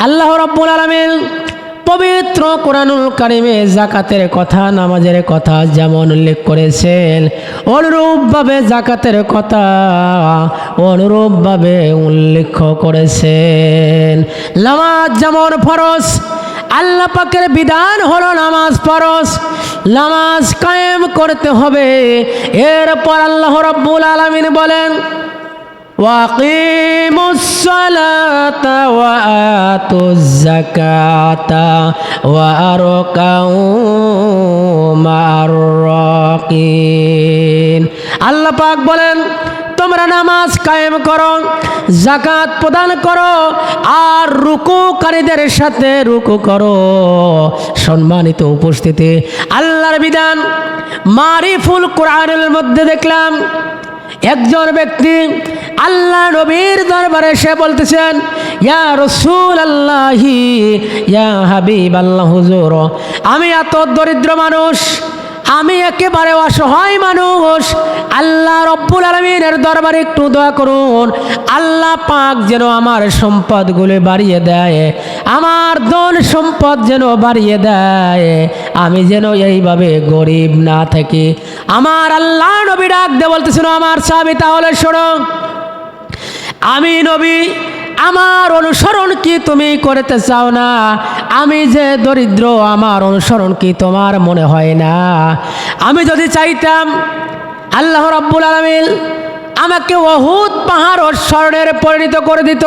আল্লাহ রব্বুল আলমিন পবিত্র কোরআনুল কারিমে জাকাতের কথা, নামাজের কথা যেমন উল্লেখ করেছেন, অনুরূপভাবে জাকাতের কথা অনুরূপভাবে উল্লেখ করেছেন। নামাজ যেমন ফরজ, আল্লাহ পাকের বিধান হলো নামাজ ফরজ। নামাজ কায়েম করতে হবে। এরপর আল্লাহ রব্বুল আলমিন বলেন وأقيموا الصلاة وآتوا الزكاة وأركعوا مع الراكعين আল্লাহ পাক বলেন তোমরা নামাজ কায়েম করো জাকাত প্রদান করো আর রুকুকারীদের সাথে রুকু করো সম্মানিত উপস্থিতি আল্লাহর বিধান মারিফুল কোরআনের মধ্যে দেখলাম একজন ব্যক্তি আল্লাহ নবীর দরবারে সে বলতেছেন, ইয়া রসুল আল্লাহি ইয়া হাবিব আল্লাহ হুজুর, আমি এত দরিদ্র মানুষ, আমি একেবারে অসহায় মানুষ, আল্লাহ রব্বুল আলমিনের দরবারে একটু দয়া করুন, আল্লাহ পাক যেন আমার সম্পদগুলো বাড়িয়ে দেয়, আমার ধন সম্পদ যেন বাড়িয়ে দেয়, আমি যেন এইভাবে গরিব না থাকি। আমার আল্লাহ নবী ডাক দে বলতেছিল আমার সাবি তাহলে শোনো আমি নবী, আমার অনুসরণ কি তুমি করতে চাও না? আমি যে দরিদ্র, আমার অনুসরণ কি তোমার মনে হয় না? আমি যদি চাইতাম, আল্লাহ রাব্বুল আলমিন আমাকে অহুত পাহাড় স্বর্ণের পরিণত করে দিত।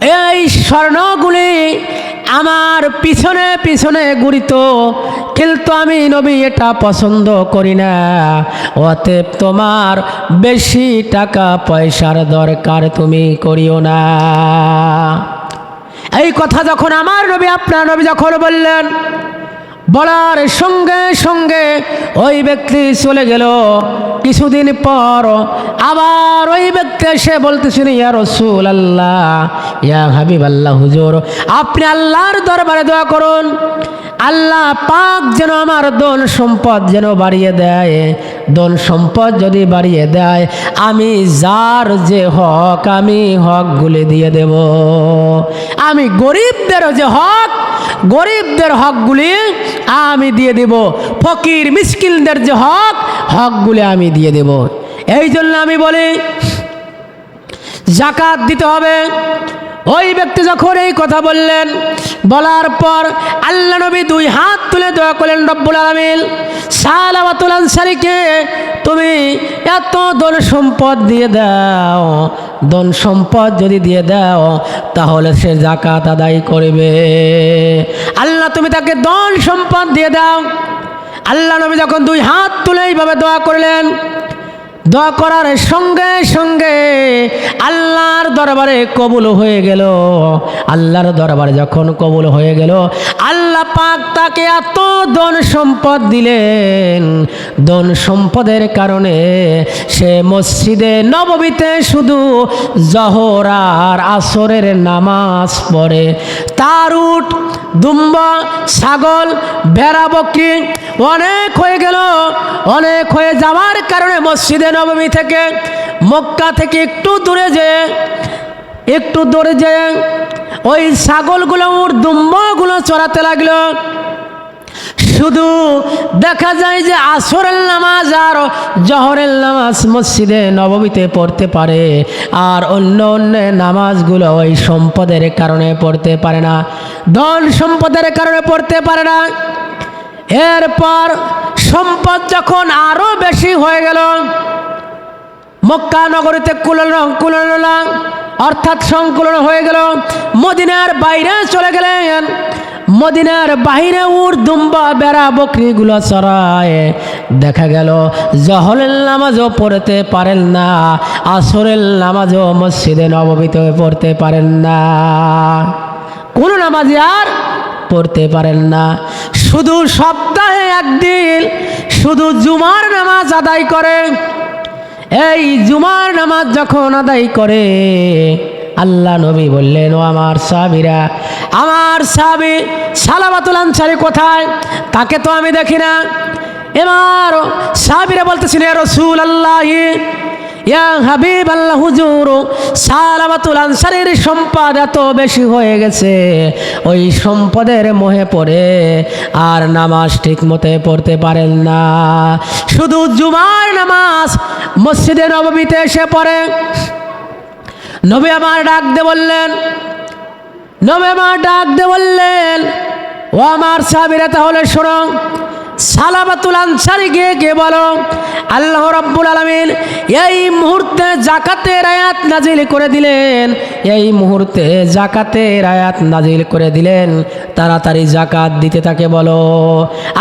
এই স্বর্ণগুলি আমার পিছনে পিছনে ঘুরিত, কিন্তু আমি নবী এটা পছন্দ করি না। অতএব তোমার বেশি টাকা পয়সার দরকার তুমি করিও না। এই কথা যখন আমার নবী, আপনার নবী যখন বললেন, বলার সঙ্গে সঙ্গে ওই ব্যক্তি চলে গেল। কিছুদিন পর আবার ওই ব্যক্তি এসে বলতেছেন ইয়া রসুল আল্লাহ ইয়া হাবিব আল্লাহ হুজুর, আপনি আল্লাহর দরবারে দোয়া করুন। আল্লাহ পাক যেন আমার দন সম্পদ যেন বাড়িয়ে দেয়। দন সম্পদ যদি বাড়িয়ে দেয়, আমি যার যে হক, আমি হক হকগুলি দিয়ে দেব। আমি গরিবদের যে হক, গরিবদের হকগুলি আমি দিয়ে দেব। ফকির, মিসকিনদের যে হক হকগুলি আমি দিয়ে দেব। এই জন্য আমি বলি, জাকাত দিতে হবে। ওই ব্যক্তি যখন এই কথা বললেন, বলার পর আল্লাহ নবী দুই হাত তুলে দোয়া করলেন, রব্বুল আলমিন সালাবাতুল আনসারিকে তুমি এত ধন সম্পদ দিয়ে দাও, ধন সম্পদ যদি দিয়ে দাও, তাহলে সে জাকাত আদায় করবে। আল্লাহ তুমি তাকে ধন সম্পদ দিয়ে দাও। আল্লাহ নবী যখন দুই হাত তুলে এইভাবে দোয়া করলেন, দোয়া করার সঙ্গে সঙ্গে আল্লাহর দরবারে কবুল হয়ে গেল। আল্লাহর দরবারে যখন কবুল হয়ে গেল, আল্লাহ পাক তাকে এত ধন সম্পদ দিলেন। ধন সম্পদের কারণে সে মসজিদে নববীতে শুধু জহর আর আসরের নামাজ পড়ে। তার উঠ দুম্বা, ছাগল, ভেড়া, বকরি অনেক হয়ে গেল। অনেক হয়ে যাওয়ার কারণে মসজিদে নবমী থেকে মক্কা থেকে একটু দূরে যেয়ে, একটু দূরে যেয়ে ওই ছাগলগুলো, ওর দুম্বাগুলো চড়াতে লাগল। শুধু দেখা যায় যে আসরের নামাজ আর জহরের নামাজ মসজিদে নবমীতে পড়তে পারে, আর অন্য অন্য নামাজগুলো ওই সম্পদের কারণে পড়তে পারে না, ধন সম্পদের কারণে পড়তে পারে না। এরপর সম্পদ যখন আরও বেশি হয়ে গেল, মক্কা নগরীতে কুলন অর্থাৎ সংকুলন হয়ে গেল, মদিনার বাইরে চলে গেলেন। মদিনার বাহিরে উর দুম্বা বেড়া বকরিগুলো চড়ায় দেখা গেল, জহরের নামাজও পড়তে পারেন না, আসরের নামাজও মসজিদে নবমীতে পড়তে পারেন না। কোনো নামাজ আর পড়তে পারেন না। শুধু সপ্তাহে একদিন, শুধু জুমার নামাজ আদায় করে। এই জুমার নামাজ যখন আদায় করে আল্লাহ নবী বললেন, ও আমার সাবিরা আমার সাবি সালাবাতুল আনসারি কোথায়? তাকে তো আমি দেখি না। এবার সাবিরা বলতেছিল রসুল আল্লাহ ইয়া হাবিব আল্লাহ হুজুর সালাবাতুল আনসারের সম্পদ এত বেশি হয়ে গেছে। ওই সম্পদের মোহে পড়ে আর নামাজ ঠিক মতে পড়তে পারেন না। শুধু জুমার নামাজ মসজিদে নবমীতে এসে পড়ে। নবী আমার ডাক দে বললেন, নবী আমার ডাক দে বললেন, ও আমার সাবিরা তাহলে শোনো সালাবাতুল আনসারি গিয়ে গিয়ে বলো? আল্লাহ রাব্বুল আলামিন এই মুহূর্তে জাকাতের আয়াত নাজিল করে দিলেন, এই মুহূর্তে জাকাতের আয়াত নাজিল করে দিলেন, তাড়াতাড়ি জাকাত দিতে তাকে বলো।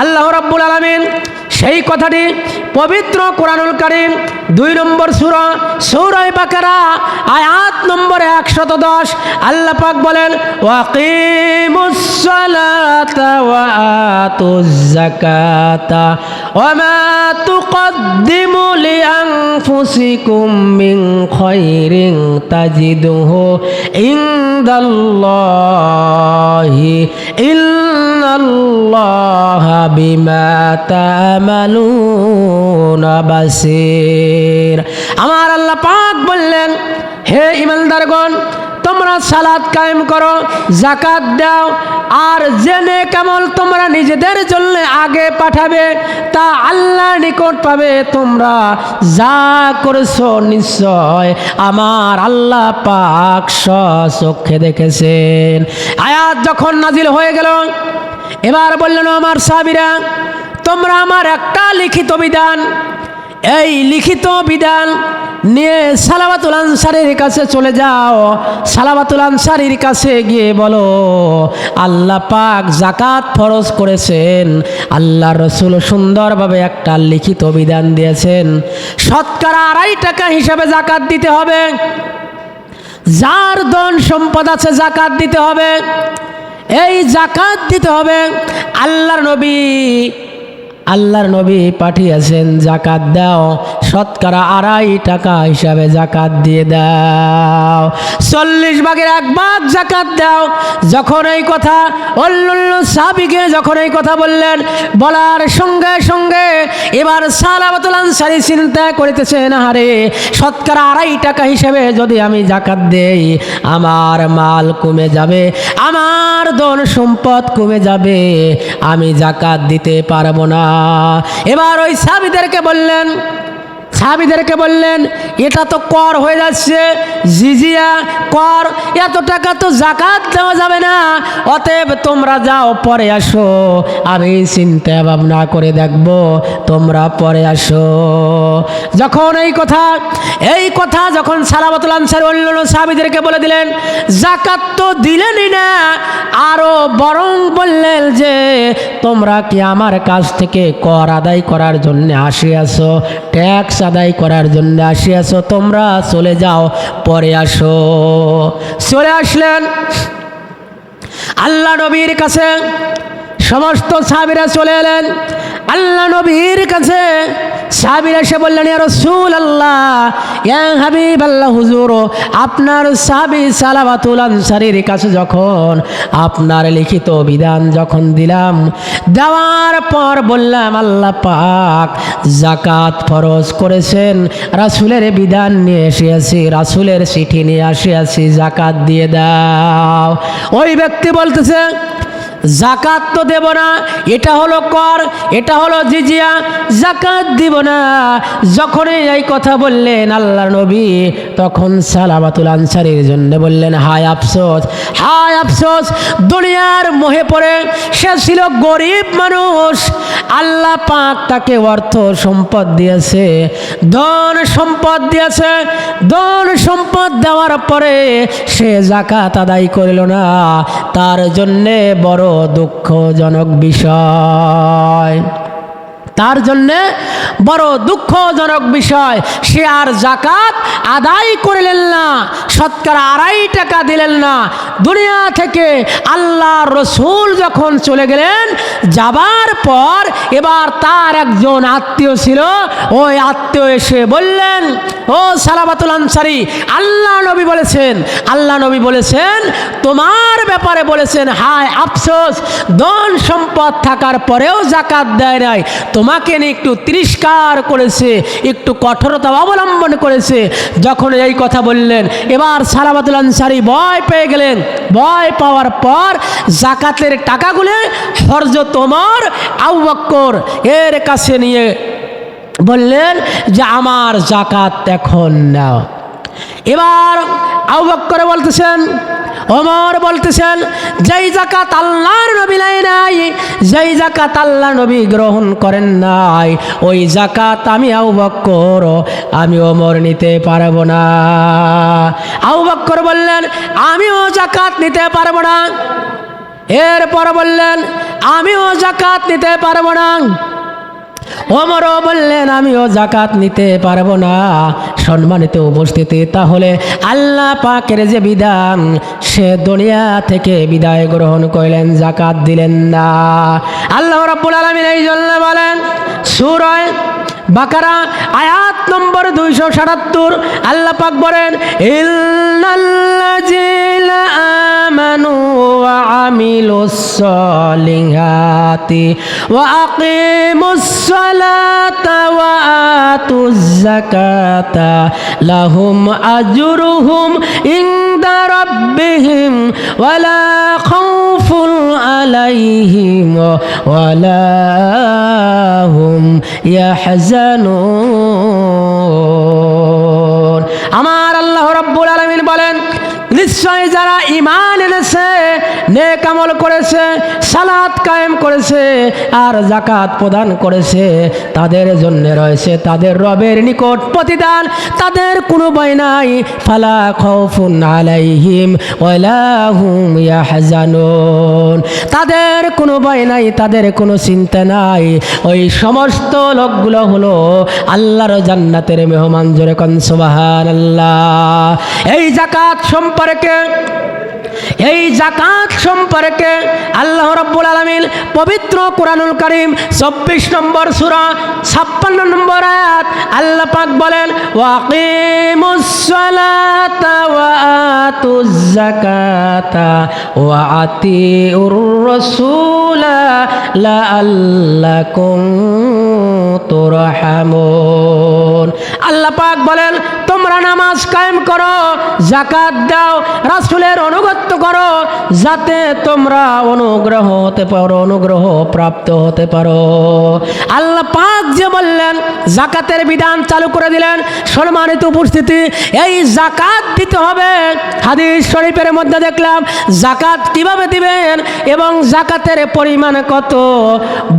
আল্লাহ রাব্বুল আলামিন সেই কথাটি পবিত্র কোরআনুল কারীম দুই নম্বর সূরা সূরায়ে বাকারা, আয়াত নম্বর একশত দশ আল্লাহ পাক বলেন ইনদাল্লাহি, ইন্নাল্লাহা বিমা আমার আল্লাহ পাক বললেন, হে ইমানদারগণ, তোমরা সালাদ কায়েম করো জাকাত দাও, আর জেনে কেমন তোমরা নিজেদের জন্য আগে পাঠাবে, তা আল্লাহ নিকট পাবে, তোমরা যা করেছ নিশ্চয় আমার আল্লাহ পাক চোখে দেখেছেন। আয়াত যখন নাজিল হয়ে গেল, এবার বললেন আমার সাবিরা তোমরা আমার একটা লিখিত বিধান, এই লিখিত বিধান নিয়ে সালাবাতুল আনসারির কাছে চলে যাও। সালাবাতুল আনসারির কাছে গিয়ে বলো, আল্লাহ পাক জাকাত ফরজ করেছেন, আল্লাহ রসুল সুন্দরভাবে একটা লিখিত বিধান দিয়েছেন। শতকরা আড়াই টাকা হিসাবে জাকাত দিতে হবে। যার ধন সম্পদ আছে জাকাত দিতে হবে। এই জাকাত দিতে হবে আল্লাহর নবী আল্লাহর নবী পাঠিয়েছেন জাকাত দাও। শতকরা আড়াই টাকা হিসাবে জাকাত দিয়ে দাও। চল্লিশ ভাগের এক ভাগ জাকাত দাও। যখন এই কথা অল্লুল্ল সাবিকে যখন এই কথা বললেন, বলার সঙ্গে সঙ্গে এবার সালাবাতুল আনসারি চিন্তা করিতেছেন আরে শতকরা আড়াই টাকা হিসেবে যদি আমি জাকাত দেই, আমার মাল কমে যাবে, আমার ধন সম্পদ কমে যাবে আমি জাকাত দিতে পারব না। এবার ওই সাবিদেরকে বললেন, সাহাবিদেরকে বললেন, এটা তো কর হয়ে যাচ্ছে, জিজিয়া, কর, এত টাকা তো জাকাত দেওয়া যাবে না, অতএব তোমরা যাও, পরে আসো। আমি চিন্তা ভাবনা করে দেখব, তোমরা পরে আসো। যখন এই কথা এই কথা যখন সালামতুল আনসার অন্য সাহাবিদেরকে বলে দিলেন, জাকাত তো দিলেনই না আরও বরং বললেন যে তোমরা কি আমার কাছ থেকে কর আদায় করার জন্য আসিয়াছো? ট্যাক্স আদায় করার জন্য আসিয়াছো? তোমরা চলে যাও, পরে আসো। চলে আসলেন। আল্লাহ নবীর কাছে সমস্ত সাবিরা চলে এলেন। আল্লাহ নবীর কাছে সাবির এসে বললেন রসুল আল্লাহ হাবিব আল্লাহ হুজুর, আপনার সাবি সালাবাতুল আনসারির কাছে যখন আপনার লিখিত বিধান যখন দিলাম, দেওয়ার পর বললাম, আল্লাহ পাক জাকাত ফরজ করেছেন, রাসুলের বিধান নিয়ে এসেছি, রাসুলের চিঠি নিয়ে আসিয়াছি জাকাত দিয়ে দাও। ওই ব্যক্তি বলতেছে জাকাত তো দেব না, এটা হলো কর, এটা হলো জিজিয়া, জাকাত দিব না। যখনই এই কথা বললেন আল্লাহ নবী, তখন সালামাতুল আনসারির জন্য বললেন, হায় আফসোস হায় আফসোস, দুনিয়ার মোহে পড়ে, সে ছিল গরিব মানুষ। আল্লাহ পাক তাকে অর্থ সম্পদ দিয়েছে, ধন সম্পদ দিয়েছে। ধন সম্পদ দেওয়ার পরে সে জাকাত আদায় করিল না। তার জন্যে বড় দুঃখজনক বিষয়। তার জন্যে বড় দুঃখজনক বিষয়, সে আর জাকাত আদায় করিলেন না, শতকরা আড়াই টাকা দিলেন না। দুনিয়া থেকে আল্লাহ রসুল যখন চলে গেলেন, যাবার পর এবার তার একজন আত্মীয় ছিল, ওই আত্মীয় এসে বললেন, ও সালাবাতুল আনসারি, আল্লাহ নবী বলেছেন, আল্লাহ নবী বলেছেন, তোমার ব্যাপারে বলেছেন, হায় আফসোস, ধন সম্পদ থাকার পরেও জাকাত দেয় নাই তোমাকে নিয়ে একটু তিরস্কার করেছে, একটু কঠোরতা অবলম্বন করেছে। যখন এই কথা বললেন, এবার সালাবাতুল আনসারি ভয় পেয়ে গেলেন। ভয় পাওয়ার পর জাকাতের টাকাগুলি হরজ তোমার আউবক্কর এর কাছে নিয়ে বললেন যে, আমার জাকাত এখন নাও। এবার আবু করে বলতেছেন, ওমর বলতেছেন, যেই জাকাত আল্লাহর নবী নাই নাই, যেই জাকাত আল্লাহ নবী গ্রহণ করেন নাই, ওই জাকাত আমি বক্কর, আমি ওমর নিতে পারব না। আবু বক্কর বললেন, আমিও জাকাত নিতে পারব না। এরপর বললেন, আমিও জাকাত নিতে পারব না। ওমরও বললেন, আমিও জাকাত নিতে পারব না। সম্মানিত উপস্থিতি, তাহলে আল্লাহ পাকের যে বিধান, সে দুনিয়া থেকে বিদায় গ্রহণ করলেন জাকাত দিলেন না। আল্লাহ রাব্বুল আলামিন এই জন্য বলেন, সুরয় বাকারা, আয়াত নম্বর দুইশো সাতাত্তর, আল্লাহ পাক বলেন, ইল্লাল্লাযীনা আমানু ওয়া আকিমুস সালাতা ওয়া আতুজ যাকাতা লাহুম আজরুহুম ইনদা রাব্বিহিম ওয়ালা খাউফুন আলাইহিম ওয়ালা হুম ইয়াহজানুন। আমার আল্লাহ রাব্বুল আলামিন বলেন, নিশ্চয় যারা ইমান এনেছে নেক আমল করেছে, সালাত কায়েম করেছে, আর জাকাত প্রদান করেছে। তাদের জন্য রয়েছে তাদের রবের নিকট প্রতিদান। তাদের কোনো ভয় নাই। ফালা খাউফুন আলাইহিম ওয়ালা হুম ইয়াহজানুন। তাদের কোনো ভয় নাই, তাদের কোনো চিন্তা নাই। ওই সমস্ত লোকগুলো হলো আল্লাহর জান্নাতের মেহমান, জোরে কন সুবহানাল্লাহ। এই জাকাত সম্পর্কে এই জাকাত সম্পর্কে আল্লাহ রাব্বুল আলামিন পবিত্র কোরআনুল কারীম চব্বিশ নম্বর সূরা, ছাপ্পান্ন নম্বর আয়াত আল্লাহ পাক বলেন আল্লাহ পাক বলেন নামাজ কায়েম করো জাকাত দাও, রাসূলের অনুগত্য করো, যাতে তোমরা অনুগ্রহ হতে পারো, অনুগ্রহ প্রাপ্ত হতে পারো। আল্লাহ পাক যে বললেন জাকাতের বিধান চালু করে দিলেন, সম্মানিত উপস্থিতি, এই জাকাত দিতে হবে। হাদিস শরীফের মধ্যে দেখলাম জাকাত কীভাবে দিবেন এবং জাকাতের পরিমাণ কত?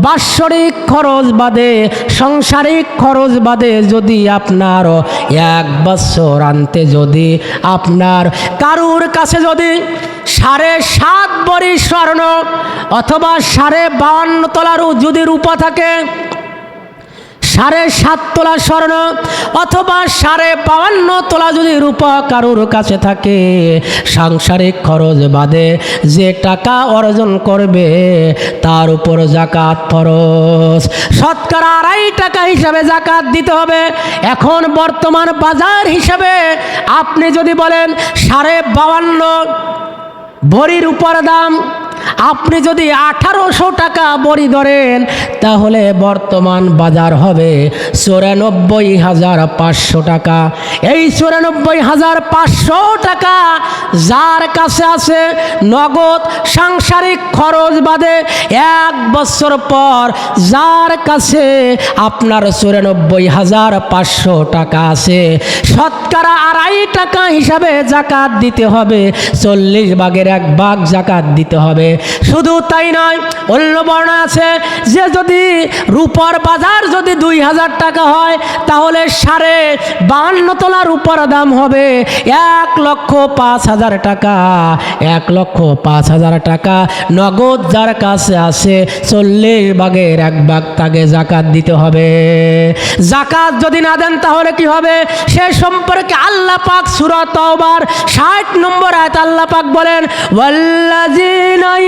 বাৎসরিক খরচ বাদে, সংসারিক খরচ বাদে যদি আপনার এক বছর আনতে যদি আপনার কারুর কাছে যদি সাড়ে সাত বড়ি স্বর্ণ অথবা সাড়ে বাউন্ন তলারও যদি রূপা থাকে সাড়ে সাত তোলা স্বর্ণ অথবা সাড়ে বাউন্ন তোলা যদি রূপা কারুর কাছে থাকে, সাংসারিক খরচ বাদে যে টাকা অর্জন করবে, তার উপর জাকাত ফরজ। শতকরা আড়াই টাকা হিসাবে জাকাত দিতে হবে। এখন বর্তমান বাজার হিসাবে আপনি যদি বলেন সাড়ে বাউন্ন ভরির উপর দাম আপনি যদি আঠারোশো টাকা বড়ি ধরেন, তাহলে বর্তমান বাজার হবে চুরানব্বই হাজার পাঁচশো টাকা। এই চুরানব্বই হাজার পাঁচশো টাকা যার কাছে আছে নগদ সাংসারিক খরচ বাদে এক বছর পর যার কাছে আপনার চুরানব্বই হাজার পাঁচশো টাকা আছে, শতকরা আড়াই টাকা হিসাবে জাকাত দিতে হবে, চল্লিশ ভাগের এক ভাগ জাকাত দিতে হবে। শুধু তাই নয়, অন্য বর্ণ আছে যে যদি রূপার বাজার যদি দুই হাজার টাকা হয়, তাহলে সাড়ে বাহান্ন তোলা রূপার দাম হবে এক লক্ষ পাঁচ হাজার টাকা। এক লক্ষ পাঁচ হাজার টাকা নগদ যার কাছে আছে, চল্লিশ ভাগের এক ভাগ তাকে জাকাত দিতে হবে। জাকাত যদি না দেন, তাহলে কি হবে? সে সম্পর্কে আল্লাহ পাক সুরত ষাট নম্বর আয়াত আল্লাহ পাক বলেন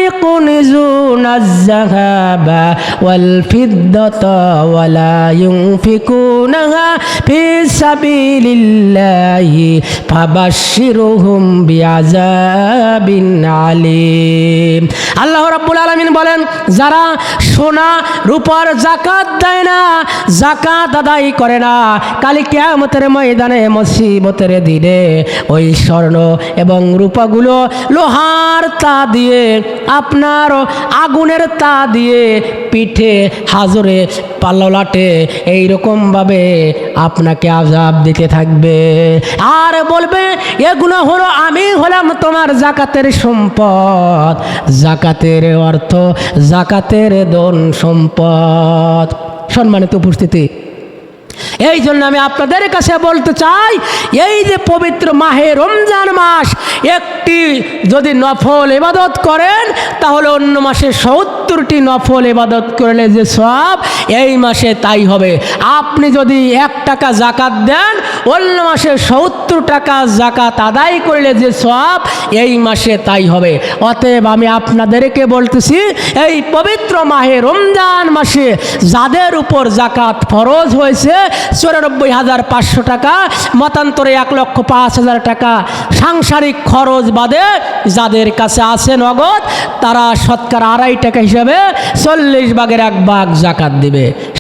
يكنزون الذهب والفضة ولا ينفقونها في سبيل الله فبشرهم بعذاب عليم আল্লাহ রাব্বুল আলামিন বলেন যারা সোনা রূপার জাকাত দেয় না জাকাত আদায় করে না কালি কিয়ামতের ময়দানে মুসিবতের দিনে ওই স্বর্ণ এবং রূপাগুলো লোহার তা দিয়ে আপনার আগুনের তা দিয়ে পিঠে হাজরে পাল্লাটে এইরকমভাবে আপনাকে আজাব দিতে থাকবে। আর বলবে এগুলো হলো, আমি হলাম তোমার জাকাতের সম্পদ। জাকাতের অর্থ জাকাতের দন সম্পদ। সম্মানিত উপস্থিতি এই জন্য আমি আপনাদের কাছে বলতে চাই, এই যে পবিত্র মাহে রমজান মাস, একটি যদি নফল ইবাদত করেন, তাহলে অন্য মাসে সত্তরটি নফল ইবাদত করলে যে সব এই মাসে তাই হবে। আপনি যদি এক টাকা জাকাত দেন, অন্য মাসে সত্তর টাকা জাকাত আদায় করলে যে সব এই মাসে তাই হবে। অতএব আমি আপনাদেরকে বলতেছি, এই পবিত্র মাহে রমজান মাসে যাদের উপর জাকাত ফরজ হয়েছে চুরানব্বই হাজার পাঁচশো টাকা, মতান্তরে এক লক্ষ পাঁচ হাজার টাকা। সাংসারিক খরচ বাদে যাদের কাছে আছে নগদ, তারা শতকরা আড়াই টাকা হিসাবে চল্লিশ ভাগের এক বাঘ জাকাত দিবে।